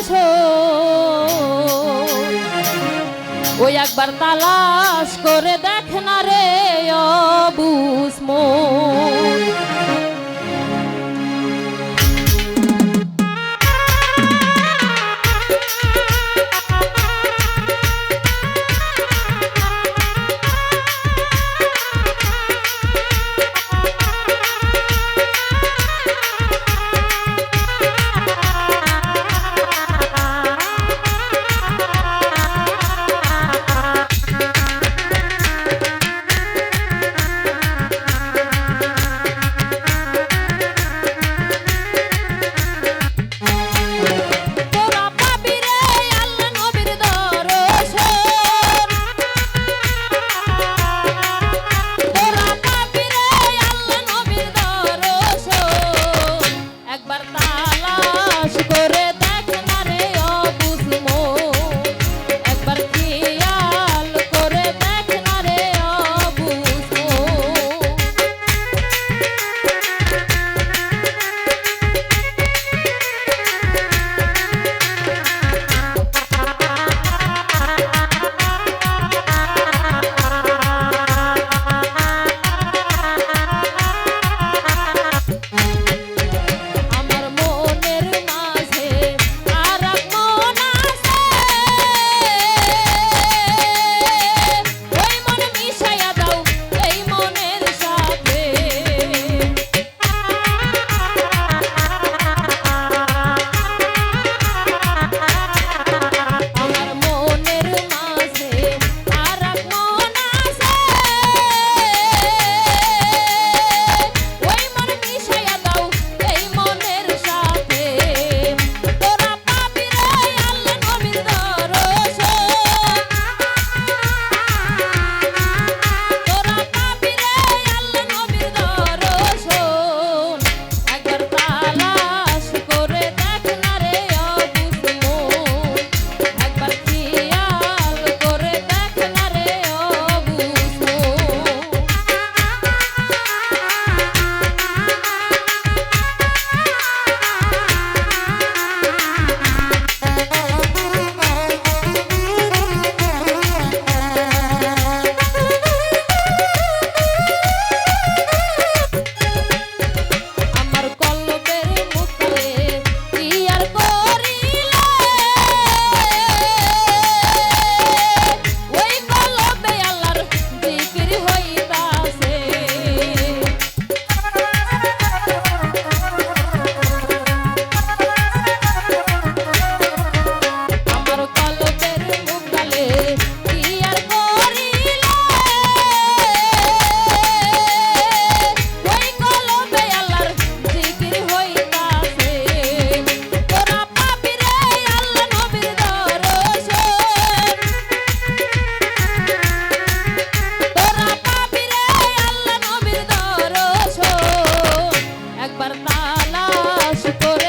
গেছো। ওই একবার তালাস করে দেখ না রে অবুসমো লাশ করে